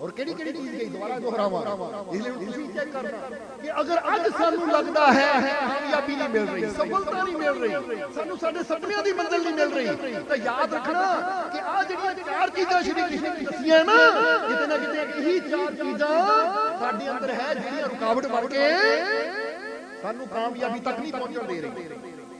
ਔਰ ਕਿਹੜੀ ਕਿਹੜੀ ਚੀਜ਼ ਗਈ? ਦੁਬਾਰਾ ਦੁਹਰਾਵਾਂ ਇਸ ਲਈ ਤੁਸੀਂ ਚੈੱਕ ਕਰਨਾ। ਕਿ ਅਗਰ ਅੱਜ ਸਾਨੂੰ ਲੱਗਦਾ ਹੈ ਕਾਮਯਾਬੀ ਨਹੀਂ ਮਿਲ ਰਹੀ ਸਫਲਤਾ ਨਹੀਂ ਮਿਲ ਰਹੀ ਸਾਨੂੰ ਸਾਡੇ ਸੁਪਨਿਆਂ ਦੀ ਮੰਜ਼ਿਲ ਨਹੀਂ ਮਿਲ ਰਹੀ ਤਾਂ ਯਾਦ ਰੱਖਣਾ ਕਿ ਆ ਜਿਹੜੀਆਂ ਚਾਰ ਚੀਜ਼ਾਂ ਸ਼੍ਰੀ ਕ੍ਰਿਸ਼ਨ ਨੇ ਦੱਸੀਆਂ ਨਾ ਕਿਤੇ ਨਾ ਕਿਤੇ ਇਹੀ ਚਾਰ ਚੀਜ਼ਾਂ ਸਾਡੇ ਅੰਦਰ ਹੈ ਜਿਹੜੀਆਂ ਰੁਕਾਵਟ ਬਣ ਕੇ ਸਾਨੂੰ ਕਾਮਯਾਬੀ ਤੱਕ ਨਹੀਂ ਪਹੁੰਚਣ ਦੇ ਰਹੀ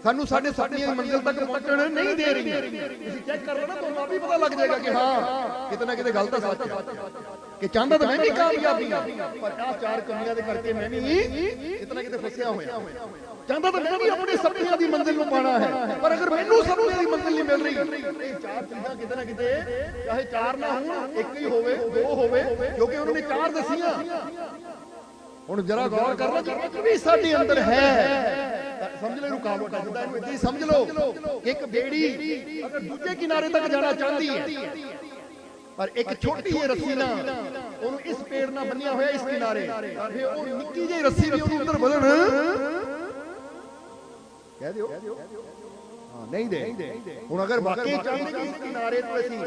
ਸਾਨੂੰ ਸਾਡੇ ਸੁਪਨਿਆਂ ਦੀ ਮੰਜ਼ਿਲ ਤੱਕ ਪਹੁੰਚਣ ਨਹੀਂ ਦੇ ਰਹੀ ਤੁਸੀਂ ਚੈੱਕ ਕਰ ਲਓ ਨਾ ਤੁਹਾਨੂੰ ਆਪ ਹੀ ਪਤਾ ਲੱਗ ਜਾਏਗਾ ਕਿ ਹਾਂ ਕਿਤੇ ਨਾ ਕਿਤੇ ਗਲਤ ਹੈ ਸੱਚ। ਹੈ ਕਿ ਚਾਹੁੰਦਾ ਤਾਂ ਮੈਂ ਵੀ ਕਾਮਯਾਬੀ ਆ ਪਰ ਆ ਚਾਰ ਕਮੀਆਂ ਦੇ ਕਰਕੇ ਮੈਂ ਵੀ ਕਿਤੇ ਨਾ ਕਿਤੇ ਫਸਿਆ ਹੋਇਆ। ਚਾਹੁੰਦਾ ਤਾਂ ਮੈਂ ਵੀ ਆਪਣੇ ਸੁਪਨਿਆਂ ਦੀ ਮੰਜ਼ਿਲ ਨੂੰ ਪਾਣਾ ਹੈ। ਪਰ ਅਗਰ ਮੈਨੂੰ ਸੁਪਨਿਆਂ ਦੀ ਮੰਜ਼ਿਲ ਨਹੀਂ ਮਿਲ ਰਹੀ ਇਹ ਚਾਰ ਚੀਜ਼ਾਂ ਕਿਤੇ ਨਾ ਕਿਤੇ ਚਾਹੇ ਚਾਰ ਨਾ ਹੋਣ ਇੱਕ ਹੀ ਹੋਵੇ ਦੋ ਹੋਵੇ ਕਿਉਂਕਿ ਉਹਨਾਂ ਨੇ ਚਾਰ ਦਸੀਆਂ। ਹੁਣ ਜਰਾ ਗੌਰ ਕਰਨਾ ਕਿ ਵੀ ਸਾਡੇ ਅੰਦਰ ਹੈ ਸਮਝ ਲੈ ਰੁਕਾਵਟ ਹੈ ਜਿੱਦਾਂ ਇਹਨੂੰ ਇੱਦਾਂ ਹੀ ਸਮਝ ਲਓ। ਇੱਕ ਬੇੜੀ ਅਗਰ ਦੂਜੇ ਕਿਨਾਰੇ ਤੱਕ ਜਾਣਾ ਚਾਹੁੰਦੀ ਹੈ ਪਰ ਇੱਕ ਛੋਟੀ ਜਿਹੀ ਰੱਸੀ ਨਾਲ ਉਹਨੂੰ ਇਸ ਪੇੜ ਨਾਲ ਬੰਨਿਆ ਹੋਇਆ ਇਸ ਕਿਨਾਰੇ। ਫਿਰ ਉਹ ਨਿੱਕੀ ਜਿਹੀ ਰੱਸੀ ਵੀ ਉਹਨੂੰ ਉੱਧਰ ਵਧਣ ਕਹਿ ਦਿਓ। ਹਾਂ ਨਹੀਂ ਦੇ। ਹੁਣ ਅਗਰ ਵਾਕਈ ਚਾਹੁੰਦੇ ਕਿ ਇਸ ਕਿਨਾਰੇ ਤੋਂ ਅਸੀਂ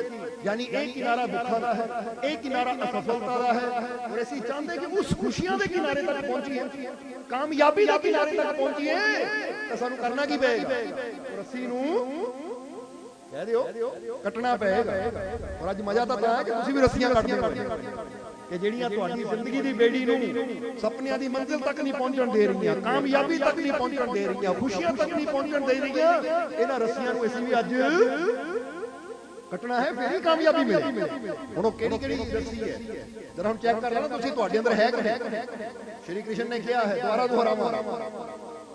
ਯਾਨੀ ਇਹ ਕਿਨਾਰਾ ਦੁੱਖਾਂ ਦਾ ਹੈ ਇਹ ਕਿਨਾਰਾ ਅਸਫਲਤਾ ਦਾ ਹੈ। ਔਰ ਅਸੀਂ ਚਾਹੁੰਦੇ ਕਿ ਉਸ ਖੁਸ਼ੀਆਂ ਦੇ ਕਿਨਾਰੇ ਤੱਕ ਪਹੁੰਚੀਏ। ਕਾਮਯਾਬੀ ਦੇ ਕਿਨਾਰੇ ਤੱਕ ਪਹੁੰਚੀਏ। ਤਾਂ ਸਾਨੂੰ ਕਰਨਾ ਕੀ ਪਏਗਾ? ਰੱਸੀ ਨੂੰ ਕਹਿ ਦਿਓ, ਕੱਟਣਾ ਪਏਗਾ। ਔਰ ਅੱਜ ਮਜ਼ਾ ਤਾਂ ਤਾਂ ਹੈ ਕਿ ਤੁਸੀਂ ਵੀ ਰੱਸੀਆਂ ਕੱਟਦੇ ਹੋ। ਕਿ ਜਿਹੜੀਆਂ ਤੁਹਾਡੀ ਜ਼ਿੰਦਗੀ ਦੀ ਬੇੜੀ ਨੂੰ ਸੁਪਨਿਆਂ ਦੀ ਮੰਜ਼ਿਲ ਤੱਕ ਨਹੀਂ ਪਹੁੰਚਣ ਦੇ ਰਹੀਆਂ, ਕਾਮਯਾਬੀ ਤੱਕ ਨਹੀਂ ਪਹੁੰਚਣ ਦੇ ਰਹੀਆਂ, ਖੁਸ਼ੀਆਂ ਤੱਕ ਨਹੀਂ ਪਹੁੰਚਣ ਦੇ ਰਹੀਆਂ, ਇਹਨਾਂ ਰੱਸੀਆਂ ਨੂੰ ਅਸੀਂ ਵੀ ਅੱਜ ਕੱਟਣਾ ਹੈ, ਫਿਰ ਹੀ ਕਾਮਯਾਬੀ ਮਿਲੇਗੀ ਹੁਣ ਉਹ ਕਿਹੜੀ ਕਿਹੜੀ ਰੱਸੀ ਹੈ? ਜਰਾ ਹੁਣ ਚੈੱਕ ਕਰ ਲੈਣਾ, ਤੁਸੀਂ ਤੁਹਾਡੇ ਅੰਦਰ ਹੈ ਕਿ ਨਹੀਂ? ਸ਼੍ਰੀ ਕ੍ਰਿਸ਼ਨ ਨੇ ਕਿਹਾ ਹੈ ਦੁਬਾਰਾ ਦੁਹਰਾਵਾਂ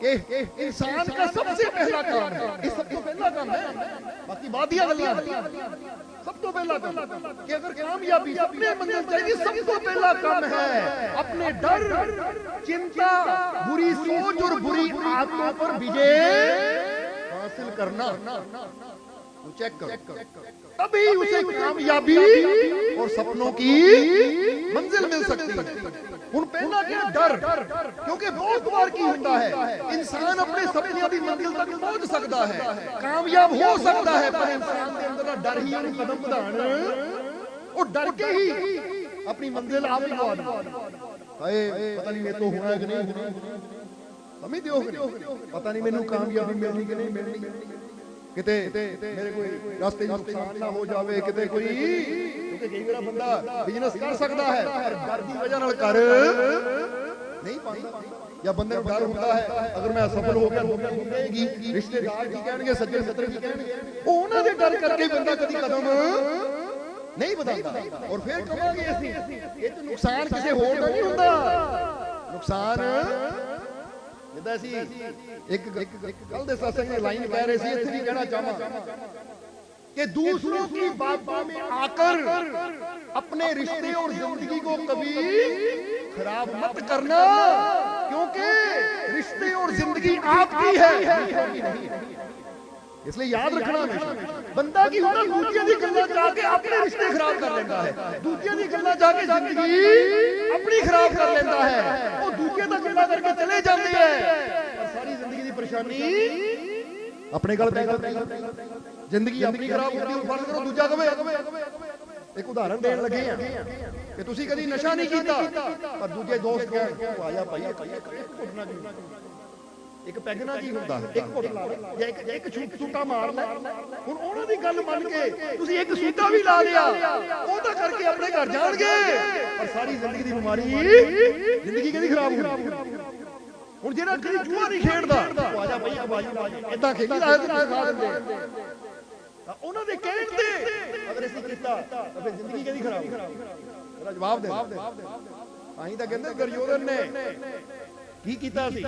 कि इंसान का सबसे पहला काम है। इस सब तो पहला काम है। बाकी बात ही। सब तो पहला काम कि अगर कामयाबी अपने मंजिल चाहिए सब तो पहला काम है। अपने डर, चिंता, बुरी सोच और बुरी आदतों पर विजय हासिल करना। चेक करो तभी उसे कामयाबी और सपनों की मंजिल मिल सकती है ਹੁਣ ਪਹਿਲਾ ਕਿ ਡਰ ਕਿਉਂਕਿ ਬਹੁਤ ਵਾਰ ਕੀ ਹੁੰਦਾ ਹੈ ਇਨਸਾਨ ਆਪਣੇ ਸੁਪਨਿਆਂ ਦੀ ਮੰਜ਼ਿਲ ਤੱਕ ਪਹੁੰਚ ਸਕਦਾ ਹੈ ਕਾਮਯਾਬ ਹੋ ਸਕਦਾ ਹੈ ਪਰ ਇਨਸਾਨ ਦੇ ਅੰਦਰ ਦਾ ਡਰ ਹੀ ਉਹਨੂੰ ਕਦਮ ਵਧਾਣ ਉਹ ਡਰ ਕੇ ਹੀ ਆਪਣੀ ਮੰਜ਼ਿਲ ਆਪ ਹੀ ਗਵਾ ਦਿੰਦਾ ਹਾਏ ਪਤਾ ਨਹੀਂ ਮੇਰੇ ਤੋਂ ਹੋਣਾ ਕਿ ਨਹੀਂ ਹੋਣਾ ਸਮਝਦੇ ਹੋ ਕਿ ਨਹੀਂ ਪਤਾ ਨਹੀਂ ਮੈਨੂੰ ਕਾਮਯਾਬੀ ਮਿਲਣੀ ਕਿ ਨਹੀਂ ਮਿਲਣੀ ਕਿਤੇ ਮੇਰੇ ਕੋਈ ਰਸਤੇ 'ਚ ਨੁਕਸਾਨ ਨਾ ਹੋ ਜਾਵੇ, ਕਿਤੇ ਕੋਈ ਕਿਉਂਕਿ ਕਈ ਵਾਰ ਬੰਦਾ ਬਿਜ਼ਨਸ ਕਰ ਸਕਦਾ ਹੈ, ਪਰ ਡਰ ਦੀ ਵਜ੍ਹਾ ਨਾਲ ਕਰ ਨਹੀਂ ਪਾਉਂਦਾ ਜਾਂ ਬੰਦੇ ਨੂੰ ਡਰ ਹੁੰਦਾ ਹੈ, ਅਗਰ ਮੈਂ ਅਸਫਲ ਹੋ ਗਿਆ, ਲੋਕਾਂ ਨੂੰ ਕਹੇਗੀ ਰਿਸ਼ਤੇਦਾਰ ਕੀ ਕਹਿਣਗੇ, ਸੱਜਣ ਮਿੱਤਰ ਕੀ ਕਹਿਣਗੇ, ਉਹ ਉਹਨਾਂ ਦੇ ਡਰ ਕਰਕੇ ਬੰਦਾ ਕਦੀ ਕਦਮ ਨਹੀਂ ਵਧਾਉਂਦਾ। ਔਰ ਫਿਰ ਕਹਾਂਗੇ ਅਸੀਂ, ਇਹ ਤਾਂ ਨੁਕਸਾਨ ਕਿਸੇ ਹੋਰ ਦਾ ਨਹੀਂ ਹੁੰਦਾ। ਨੁਕਸਾਨ ਜਿੱਦਾਂ ਅਸੀਂ ਇੱਕ ਕੱਲ ਦੇ ਸਤਸੰਗ में ਲਾਈਨ ਕਹਿ ਰਹੇ ਸੀ ਇੱਥੇ ਵੀ ਕਹਿਣਾ ਚਾਹਾਂ कि दूसरों की बातों में आकर अपने रिश्ते और जिंदगी को कभी खराब मत करना क्योंकि रिश्ते और जिंदगी आपकी है दूसरों की नहीं है ਇਸ ਲਈ ਯਾਦ ਰੱਖਣਾ ਹਮੇਸ਼ਾ। ਬੰਦਾ ਕੀ ਹੁੰਦਾ ਦੂਜਿਆਂ ਦੀ ਗੱਲਾਂ ਜਾ ਕੇ ਆਪਣੇ ਰਿਸ਼ਤੇ ਖਰਾਬ ਕਰ ਲੈਂਦਾ ਹੈ। ਦੂਜਿਆਂ ਦੀ ਗੱਲਾਂ ਜਾ ਕੇ ਜ਼ਿੰਦਗੀ ਆਪਣੀ ਖਰਾਬ ਕਰ ਲੈਂਦਾ ਹੈ। ਉਹ ਦੂਜੇ ਦਾ ਗੱਲਾਂ ਕਰਕੇ ਚਲੇ ਜਾਂਦੇ ਹੈ। ਪਰ ਸਾਰੀ ਜ਼ਿੰਦਗੀ ਦੀ ਪਰੇਸ਼ਾਨੀ ਆਪਣੇ ਗੱਲ ਪੈ ਗਈ ਜ਼ਿੰਦਗੀ ਆਪਣੀ ਖਰਾਬ ਹੁੰਦੀ ਉਹ ਫਰਜ਼ ਕਰੋ ਦੂਜਾ ਕਵੇ। ਇੱਕ ਉਦਾਹਰਨ ਦੇਣ ਲੱਗੇ ਆ ਕਿ ਤੁਸੀਂ ਕਦੀ ਨਸ਼ਾ ਨਹੀਂ ਕੀਤਾ ਪਰ ਦੂਜੇ ਦੋਸਤ "ਤੂੰ ਆ ਜਾ ਭਾਈ ਇੱਕ ਘੁੱਟ ਨਾ ਕੀ ਇੱਕ ਪੈਗ ਨਾਲ ਕੀ ਹੁੰਦਾ ਇੱਕ ਘੁੱਟ ਲਾ ਲੈ। ਜਾਂ ਇੱਕ ਇੱਕ ਛੂਟ ਛੂਟਾ ਮਾਰ ਲੈ। ਹੁਣ ਉਹਨਾਂ ਦੀ ਗੱਲ ਮੰਨ ਕੇ ਤੁਸੀਂ ਇੱਕ ਸੂਟਾ ਵੀ ਲਾ ਲਿਆ। ਉਹ ਤਾਂ ਕਰਕੇ ਆਪਣੇ ਘਰ ਜਾਣਗੇ। ਪਰ ਸਾਰੀ ਜ਼ਿੰਦਗੀ ਦੀ ਬਿਮਾਰੀ ਜ਼ਿੰਦਗੀ ਕਿਹਦੀ ਖਰਾਬ ਹੋਣੀ ਹੁਣ ਜਿਹੜਾ ਕਦੀ ਜੂਆ ਨਹੀਂ ਖੇਡਦਾ। ਉਹ ਆ ਜਾ ਭਾਈ ਬਾਜੀ ਬਾਜੀ ਇਦਾਂ ਖੇਡੀ ਦਾ ਤੇ ਖਾ ਦਿੰਦੇ। ਤਾਂ ਉਹਨਾਂ ਦੇ ਕਹਿਣ ਤੇ ਅਗਰ ਅਸੀਂ ਕੀਤਾ ਤਾਂ ਫਿਰ ਜ਼ਿੰਦਗੀ ਕਿਹਦੀ ਖਰਾਬ ਇਹਦਾ ਜਵਾਬ ਦੇ। ਆਹੀਂ ਤਾਂ ਕਹਿੰਦੇ ਦੁਰਯੋਧਨ ਨੇ। ਕੀ ਕੀਤਾ ਸੀ?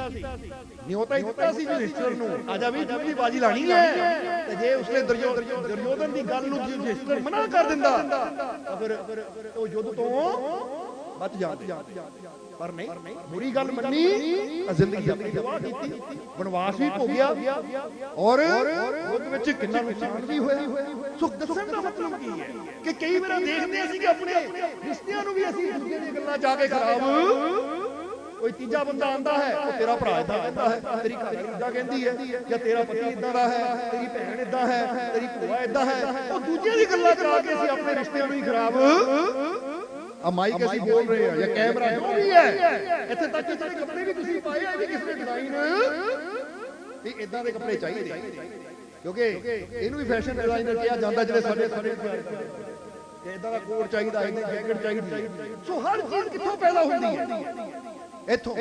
ਨਿਉਤਾ ਹੀ ਦਿੱਤਾ ਸੀ ਯੁਧਿਸ਼ਟਰ ਨੂੰ। ਆਜਾ ਵੀ ਤੂੰ ਵੀ ਬਾਜੀ ਲਾਣੀ ਹੈ। ਤੇ ਜੇ ਉਸਨੇ ਦੁਰਯੋਧਨ ਦੀ ਗੱਲ ਨੂੰ ਯੁਧਿਸ਼ਟਰ ਮਨਾ ਕਰ ਦਿੰਦਾ ਤਾਂ ਫਿਰ ਉਹ ਯੁੱਧ ਤੋਂ ਬਚ ਜਾਂਦਾ। ਪਰ ਨਹੀਂ ਬੁਰੀ ਗੱਲ ਮੰਨੀ ਤਾਂ ਜ਼ਿੰਦਗੀ ਆਪਣੀ ਗਵਾਹ ਕੀਤੀ। ਬਨਵਾਸ ਵੀ ਭੋਗਿਆ। ਔਰ ਉਹਦੇ ਵਿੱਚ ਕਿੰਨਾ ਨੁਕਸਾਨ ਵੀ ਹੋਇਆ। ਸੋ ਦੱਸਣ ਦਾ ਮਤਲਬ ਕੀ ਹੈ ਕਿ ਕਈ ਵਾਰ ਦੇਖਦੇ ਅਸੀਂ ਕਿ ਆਪਣੇ ਰਿਸ਼ਤਿਆਂ ਨੂੰ ਵੀ ਅਸੀਂ ਦੂਜੇ ਦੀਆਂ ਗੱਲਾਂ ਜਾ ਕੇ ਖਰਾਬ ਕੋਈ ਤੀਜਾ ਬੰਦਾ ਆਂਦਾ ਹੈ ਉਹ ਤੇਰਾ ਭਰਾ ਇਦਾਂ ਕਹਿੰਦਾ ਹੈ ਤੇਰੀ ਘਰ ਇਦਾਂ ਕਹਿੰਦੀ ਹੈ ਜਾਂ ਤੇਰਾ ਪਤੀ ਇਦਾਂ ਦਾ ਹੈ ਤੇਰੀ ਭੈਣ ਇਦਾਂ ਹੈ ਤੇਰੀ ਭੂਆ ਇਦਾਂ ਹੈ ਉਹ ਦੂਜਿਆਂ ਦੀ ਗੱਲਾਂ ਕਰਾ ਕੇ ਅਸੀਂ ਆਪਣੇ ਰਿਸ਼ਤਿਆਂ ਨੂੰ ਹੀ ਖਰਾਬ ਆ ਮਾਈਕ ਅਸੀਂ ਬੋਲ ਰਹੇ ਆ ਜਾਂ ਕੈਮਰਾ ਜੋ ਵੀ ਹੈ ਇੱਥੇ ਤੱਕ ਕਿ ਜਿਹੜੇ ਕੱਪੜੇ ਵੀ ਤੁਸੀਂ ਪਾਏ ਆ ਇਹ ਵੀ ਕਿਸੇ ਨੇ ਡਿਜ਼ਾਈਨ ਵੀ ਇਦਾਂ ਦੇ ਕੱਪੜੇ ਚਾਹੀਦੇ ਕਿਉਂਕਿ ਇਹਨੂੰ ਵੀ ਫੈਸ਼ਨ ਡਿਜ਼ਾਈਨਰ ਕਿਹਾ ਜਾਂਦਾ ਜਿਹੜੇ ਸਾਡੇ ਸਾਡੇ ਕਿ ਇਦਾਂ ਦਾ ਕੋਟ ਚਾਹੀਦਾ ਇਦਾਂ ਜੈਕਟ ਚਾਹੀਦੀ ਸੋ ਹਰ ਚੀਜ਼ ਕਿੱਥੋਂ ਪੈਦਾ ਹੁੰਦੀ ਹੈ? ਇੱਥੋਂ।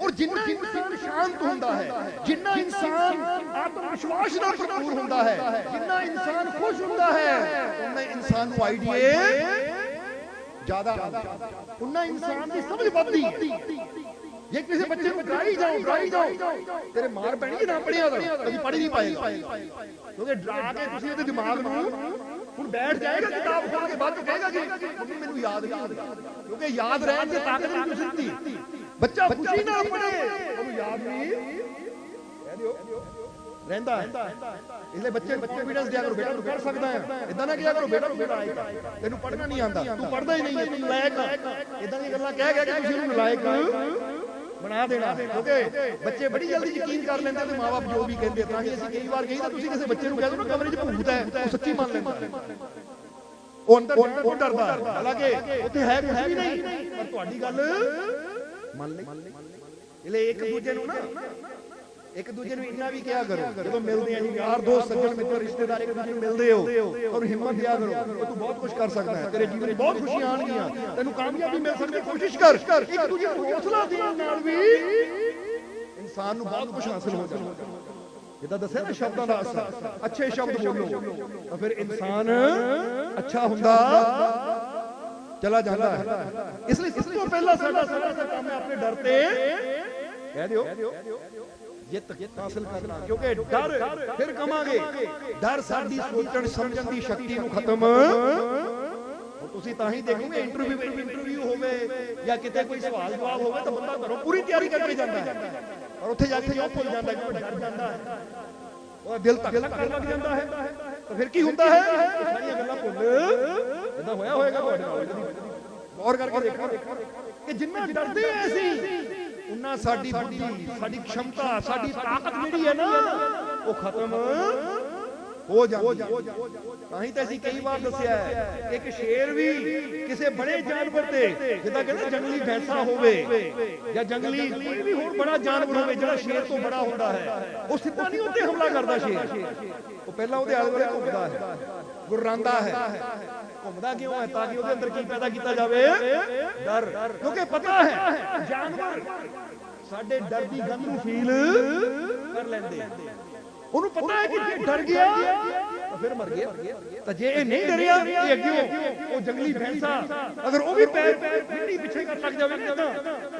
ਔਰ ਜਿੰਨਾ ਇਨਸਾਨ ਸ਼ਾਂਤ ਹੁੰਦਾ ਹੈ, ਜਿੰਨਾ ਇਨਸਾਨ ਆਤਮ ਵਿਸ਼ਵਾਸ ਨਾਲ ਭਰਪੂਰ ਹੁੰਦਾ ਹੈ, ਜਿੰਨਾ ਇਨਸਾਨ ਖੁਸ਼ ਹੁੰਦਾ ਹੈ ਉਹਨਾਂ ਇਨਸਾਨ ਨੂੰ ਆਈਡੀਏ ਜ਼ਿਆਦਾ ਉਹਨਾਂ ਇਨਸਾਨ ਦੀ ਸਮਝ ਵੱਧਦੀ ਹੈ। ਜੇ ਕਿਸੇ ਬੱਚੇ ਨੂੰ ਡਰਾਈ ਜਾਓ ਡਰਾਈ ਜਾਓ, ਤੇਰੇ ਮਾਰ ਪੈਣੀ ਜੇ ਨਾ ਪੜਿਆ ਤਾਂ ਕਦੀ ਪੜ੍ਹ ਨਹੀਂ ਪਾਏਗਾ। ਕਿਉਂਕਿ ਡਰਾ ਕੇ ਤੁਸੀਂ ਉਹਦੇ ਦਿਮਾਗ ਨੂੰ ਹੁਣ ਬੈਠ ਜਾਏਗਾ, ਕਿਤਾਬ ਖੋਲ ਕੇ ਬਾਅਦ ਚ ਕਹੇਗਾ ਕਿ ਮੰਮੀ ਮੈਨੂੰ ਯਾਦ ਨਹੀਂ ਕਿਉਂਕਿ ਯਾਦ ਰਹਿਣ ਦੀ ਤਾਕਤ ਨਹੀਂ ਕੁਛ ਹੁੰਦੀ ਬੱਚਾ ਖੁਸ਼ੀ ਨਾਲ ਪੜੇ ਉਹਨੂੰ ਯਾਦ ਨਹੀਂ। ਕਹਿ ਦਿਓ ਰਹਿੰਦਾ ਇਸ ਲਈ ਬੱਚੇ ਨੂੰ ਕੰਫੀਡੈਂਸ ਦਿਆ ਕਰੋ ਬੇਟਾ ਤੂੰ ਕਰ ਸਕਦਾ ਹੈ। ਇਦਾਂ ਨਾ ਕਿਹਾ ਕਰੋ ਬੇਟਾ ਤੂੰ ਬੇਟਾ ਆਏਗਾ ਤੈਨੂੰ ਪੜ੍ਹਨਾ ਨਹੀਂ ਆਉਂਦਾ। ਤੂੰ ਪੜ੍ਹਦਾ ਹੀ ਨਹੀਂ ਹੈ ਤੂੰ ਲਾਇਕ ਇਦਾਂ ਦੀਆਂ ਗੱਲਾਂ ਕਹਿ ਕਹਿ ਕੇ ਤੁਸੀਂ ਉਹਨੂੰ ਲਾਇਕ ਬਣਾ ਦੇਣਾ। ਕਿਉਂਕਿ ਬੱਚੇ ਬੜੀ ਜਲਦੀ ਯਕੀਨ ਕਰ ਲੈਂਦੇ ਤੇ ਮਾਪੇ ਜੋ ਵੀ ਕਹਿੰਦੇ ਤਾਂ ਹੀ ਅਸੀਂ ਕਈ ਵਾਰ ਕਹੀਦਾ ਤੁਸੀਂ ਕਿਸੇ ਬੱਚੇ ਨੂੰ ਕਹਿ ਦੋ ਨਾ ਕਮਰੇ 'ਚ ਭੂਤ ਹੈ ਉਹ ਸੱਚੀ ਮੰਨ ਲੈਂਦਾ। ਉਹ ਅੰਦਰ ਤੋਂ ਡਰਦਾ ਹਾਲਾਂਕਿ ਉੱਥੇ ਹੈ ਕੁਝ ਵੀ ਨਹੀਂ। ਪਰ ਤੁਹਾਡੀ ਗੱਲ ਮੰਨ ਲਈ? ਇਹ ਲਈ ਇੱਕ ਦੂਜੇ ਨੂੰ ਨਾ। ਇੱਕ ਦੂਜੇ ਨੂੰ ਇੰਨਾ ਵੀ ਕਿਹਾ ਕਰੋ ਜਦੋਂ ਮਿਲਦੇ ਆ ਜੀ ਯਾਰ ਦੋਸਤ ਸੱਜਣ ਮਿੱਤਰ ਰਿਸ਼ਤੇਦਾਰ ਇੱਕ ਦੂਜੇ ਨੂੰ ਮਿਲਦੇ ਹੋ ਔਰ ਹਿੰਮਤ ਦਿਆ ਕਰੋ। ਤੂੰ ਬਹੁਤ ਕੁਝ ਕਰ ਸਕਦਾ ਹੈ। ਤੇਰੇ ਜੀਵਨ ਬਹੁਤ ਖੁਸ਼ੀਆਂ ਆਣਗੀਆਂ ਤੈਨੂੰ ਕਾਮਯਾਬੀ ਮਿਲ ਸਕਦੀ ਹੈ ਕੋਸ਼ਿਸ਼ ਕਰ। ਇੱਕ ਦੂਜੇ ਨੂੰ ਹੌਸਲਾ ਦੇਣ ਨਾਲ ਵੀ ਇਨਸਾਨ ਨੂੰ ਬਹੁਤ ਕੁਝ ਹਾਸਲ ਹੋ ਜਾਂਦਾ। ਜਿੱਦਾਂ ਦੱਸਿਆ ਨਾ ਸ਼ਬਦਾਂ ਦਾ ਅਸਰ ਅੱਛੇ ਸ਼ਬਦ ਬੋਲੋ ਤਾਂ ਫਿਰ ਇਨਸਾਨ ਅੱਛਾ ਹੁੰਦਾ। ਚਲਾ ਜਾਂਦਾ ਹੈ। ਇਸ ਲਈ ਸਭ ਤੋਂ ਪਹਿਲਾਂ ਸਾਡਾ ਸਾਰਾ ਕੰਮ ਹੈ ਆਪਣੇ ਡਰ ਤੇ। ਕਹਿ ਦਿਓ। ਜਿੱਤ ਹਾਸਲ ਕਰਨਾ ਕਿਉਂਕਿ ਡਰ ਫਿਰ ਕਮਾਂਗੇ। ਡਰ ਸਾਡੀ ਸੋਚਣ, ਸਮਝਣ ਦੀ ਸ਼ਕਤੀ ਨੂੰ ਖਤਮ। ਤੁਸੀਂ ਤਾਂ ਹੀ ਦੇਖੋਗੇ ਇੰਟਰਵਿਊ ਇੰਟਰਵਿਊ ਹੋਵੇ ਜਾਂ ਕਿਤੇ ਕੋਈ ਸਵਾਲ ਜਵਾਬ ਹੋਵੇ ਤਾਂ ਬੰਦਾ ਘਰੋਂ ਪੂਰੀ ਤਿਆਰੀ ਕਰਕੇ ਜਾਂਦਾ ਹੈ। ਔਰ ਉੱਥੇ ਜਾ ਕੇ ਜੋ ਭੁੱਲ ਜਾਂਦਾ ਕਿ ਡਰ ਜਾਂਦਾ ਹੈ। ਉਹ ਦਿਲ ਧੱਕ ਲੱਗ ਜਾਂਦਾ ਹੈ। ਤਾਂ ਫਿਰ ਕੀ ਹੁੰਦਾ ਹੈ? ਸਾਰੀਆਂ ਗੱਲਾਂ ਭੁੱਲ। ਇਦਾਂ ਹੋਇਆ ਹੋਏਗਾ ਤੁਹਾਡੇ ਨਾਲ? ਗੌਰ ਕਰਕੇ ਦੇਖੋ ਕਿ ਜਿੰਨਾ ਡਰਦੇ ਐ ਅਸੀਂ, ਉਨਾ ਸਾਡੀ ਬੁੱਧੀ, ਸਾਡੀ ਖਮਤਾ ਸਾਡੀ ਤਾਕਤ ਜਿਹੜੀ ਹੈ ਨਾ, ਉਹ ਖਤਮ ਹੋ ਜਾਂਦੀ ਤਾਂ ਹੀ ਤਾਂ ਅਸੀਂ ਕਈ ਵਾਰ ਦੱਸਿਆ ਹੈ ਇੱਕ ਸ਼ੇਰ ਵੀ ਕਿਸੇ ਬੜੇ ਜਾਨਵਰ ਤੇ, ਜਿੱਦਾਂ ਕਹਿੰਦੇ ਜੰਗਲੀ ਭੈਂਸਾ ਹੋਵੇ, ਜਾਂ ਜੰਗਲੀ ਕੋਈ ਵੀ ਹੋਰ ਬੜਾ ਜਾਨਵਰ ਹੋਵੇ, ਜਿਹੜਾ ਸ਼ੇਰ ਤੋਂ ਬੜਾ ਹੁੰਦਾ ਹੈ, ਉਹ ਸਿੱਧਾ ਨਹੀਂ ਉੱਤੇ ਹਮਲਾ ਕਰਦਾ ਸ਼ੇਰ। ਉਹ ਪਹਿਲਾਂ ਉਹਦੇ ਆਲੇ ਦੁਆਲੇ ਘੁੰਮਦਾ ਹੈ। ਗੁਰਰਾਂਦਾ ਹੈ। ਘੁੰਮਦਾ ਕਿਉਂ ਹੈ ਤਾਂ ਕਿ ਉਹਦੇ ਅੰਦਰ ਕੀ ਪੈਦਾ ਕੀਤਾ ਜਾਵੇ? ਡਰ। ਕਿਉਂਕਿ ਪਤਾ ਹੈ, ਜਾਨਵਰ ਸਾਡੇ ਡਰ ਦੀ ਗੰਧ ਨੂੰ ਫੀਲ ਕਰ ਲੈਂਦੇ। ਉਹਨੂੰ ਪਤਾ ਹੈ ਕਿ ਜੇ ਡਰ ਗਿਆ, ਤਾਂ ਫਿਰ ਮਰ ਗਿਆ। ਤਾਂ ਜੇ ਇਹ ਨਹੀਂ ਡਰਿਆ, ਇਹ ਅੱਗੇ ਉਹ ਜੰਗਲੀ ਭੈਂਸਾ, ਅਗਰ ਉਹ ਵੀ ਪੈਰ ਪਿੱਠੀ ਪਿੱਛੇ ਕਰ ਲੱਗ ਜਾਵੇ ਕਿਦਾਂ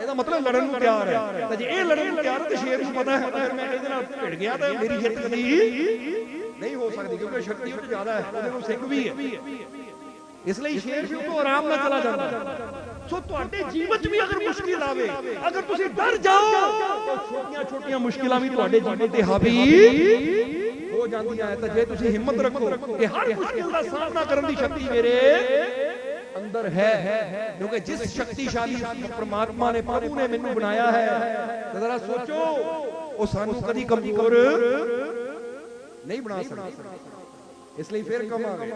ਇਹਦਾ ਮਤਲਬ ਲੜਨ ਨੂੰ ਤਿਆਰ ਹੈ। ਤਾਂ ਜੇ ਇਹ ਲੜਨ ਨੂੰ ਤਿਆਰ ਹੈ, ਤਾਂ ਸ਼ੇਰ ਨੂੰ ਪਤਾ ਹੈ ਅਗਰ ਮੈਂ ਇਹਦੇ ਨਾਲ ਭਿੜ ਗਿਆ, ਤਾਂ ਮੇਰੀ ਜਿੱਤ ਕਦੀ ਨਹੀਂ ਹੋ ਸਕਦੀ, ਕਿਉਂਕਿ ਸ਼ਕਤੀ ਉਹ ਜ਼ਿਆਦਾ ਹੈ, ਉਹਦੇ ਕੋਲ ਸਿੰਘ ਵੀ ਹੈ। ਇਸ ਲਈ ਸ਼ੇਰ ਵੀ ਤੋਂ ਆਰਾਮ ਨਾਲ ਚਲਾ ਜਾਂਦਾ। ਸੋ ਤੁਹਾਡੇ ਜੀਵਨ 'ਚ ਵੀ ਅਗਰ ਮੁਸ਼ਕਿਲ ਆਵੇ ਅਗਰ ਤੁਸੀਂ ਡਰ ਜਾਓ ਤਾਂ ਛੋਟੀਆਂ ਛੋਟੀਆਂ ਮੁਸ਼ਕਿਲਾਂ ਵੀ ਤੁਹਾਡੇ ਜੀਵਨ ਤੇ ਹਾਵੀ ਹੋ ਜਾਂਦੀਆਂ ਹੈ ਤਾਂ ਜੇ ਤੁਸੀਂ ਹਿੰਮਤ ਰੱਖੋ ਕਿ ਹਰ ਮੁਸ਼ਕਿਲ ਦਾ ਸਾਹਮਣਾ ਕਰਨ ਦੀ ਸ਼ਕਤੀ ਮੇਰੇ ਅੰਦਰ ਹੈ। ਕਿਉਂਕਿ ਜਿਸ ਸ਼ਕਤੀਸ਼ਾਲੀ ਪ੍ਰਮਾਤਮਾ ਨੇ ਪ੍ਰਭੂ ਨੇ ਮੈਨੂੰ ਬਣਾਇਆ ਹੈ। ਤਾਂ ਜ਼ਰਾ ਸੋਚੋ ਉਹ ਸਾਨੂੰ ਕਦੀ ਕਮਜ਼ੋਰ ਨਹੀਂ ਬਣਾ ਸਕਦਾ। ਇਸ ਲਈ ਫਿਰ ਕਹਾਂਗੇ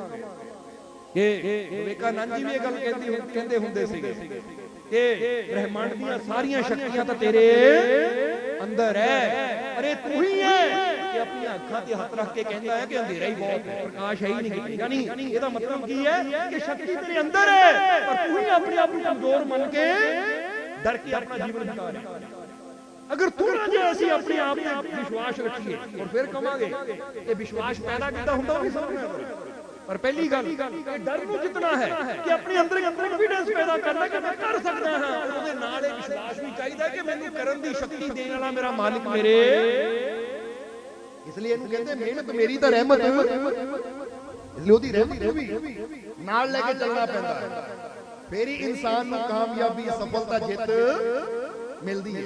ਕਿ ਵਿਵੇਕਾਨੰਦ ਜੀ ਵੀ ਇਹ ਗੱਲ ਕਹਿੰਦੇ ਕਹਿੰਦੇ ਹੁੰਦੇ ਸੀਗੇ ਕਿ ਬ੍ਰਹਿਮੰਡ ਦੀਆਂ ਸਾਰੀਆਂ ਸ਼ਕਤੀਆਂ ਤਾਂ ਤੇਰੇ ਅੰਦਰ ਹੈ ਅਰੇ ਤੂੰ ਹੀ ਹੈ। ਕਿ ਆਪਣੀਆਂ ਅੱਖਾਂ ਤੇ ਹੱਥ ਰੱਖ ਕੇ ਕਹਿੰਦਾ ਹੈ ਕਿ ਅੰਧੇਰਾ ਹੀ ਬਹੁਤ ਹੈ, ਪ੍ਰਕਾਸ਼ ਹੈ ਹੀ ਨਹੀਂ ਯਾਨੀ ਇਹਦਾ ਮਤਲਬ ਕੀ ਹੈ ਕਿ ਸ਼ਕਤੀ ਤੇਰੇ ਅੰਦਰ ਹੈ, ਪਰ ਤੂੰ ਹੀ ਆਪਣੇ ਆਪ ਨੂੰ ਕਮਜ਼ੋਰ ਮੰਨ ਕੇ ਡਰ ਕੇ ਆਪਣਾ ਜੀਵਨ ਬਿਤਾ ਰਿਹਾ। ਅਗਰ ਥੋੜਾ ਜਿਹਾ ਅਸੀਂ ਆਪਣੇ ਆਪ ਤੇ ਵਿਸ਼ਵਾਸ ਰੱਖੀਏ, ਔਰ ਫਿਰ ਕਵਾਂਗੇ ਇਹ ਵਿਸ਼ਵਾਸ ਪੈਦਾ ਕਿੱਦਾਂ ਹੁੰਦਾ ਉਹ ਵੀ ਸਮਝਣਾ ਪਰ ਪਹਿਲੀ ਗੱਲ, ਇਹ ਡਰ ਨੂੰ ਜਿੱਤਣਾ ਹੈ ਕਿ ਆਪਣੇ ਅੰਦਰ ਕੰਫੀਡੈਂਸ ਪੈਦਾ ਕਰਨਾ ਕਿ ਮੈਂ ਕਰ ਸਕਦਾ ਹਾਂ। ਉਹਦੇ ਨਾਲ ਇਹ ਵਿਸ਼ਵਾਸ ਵੀ ਚਾਹੀਦਾ ਕਿ ਮੈਨੂੰ ਕਰਨ ਦੀ ਸ਼ਕਤੀ ਦੇਣ ਵਾਲਾ ਮੇਰਾ ਮਾਲਿਕ ਮੇਰੇ। ਇਸ ਲਈ ਇਹਨੂੰ ਕਹਿੰਦੇ ਮਿਹਨਤ ਮੇਰੀ ਤਾਂ ਰਹਿਮਤ। ਇਸ ਲਈ ਉਹਦੀ ਰਹਿਮਤ ਨੂੰ ਵੀ ਨਾਲ ਲੈ ਕੇ ਚੱਲਣਾ ਪੈਂਦਾ। ਹੈ ਫੇਰ ਹੀ ਇਨਸਾਨ ਨੂੰ ਕਾਮਯਾਬੀ, ਸਫਲਤਾ, ਜਿੱਤ ਮਿਲਦੀ ਹੈ।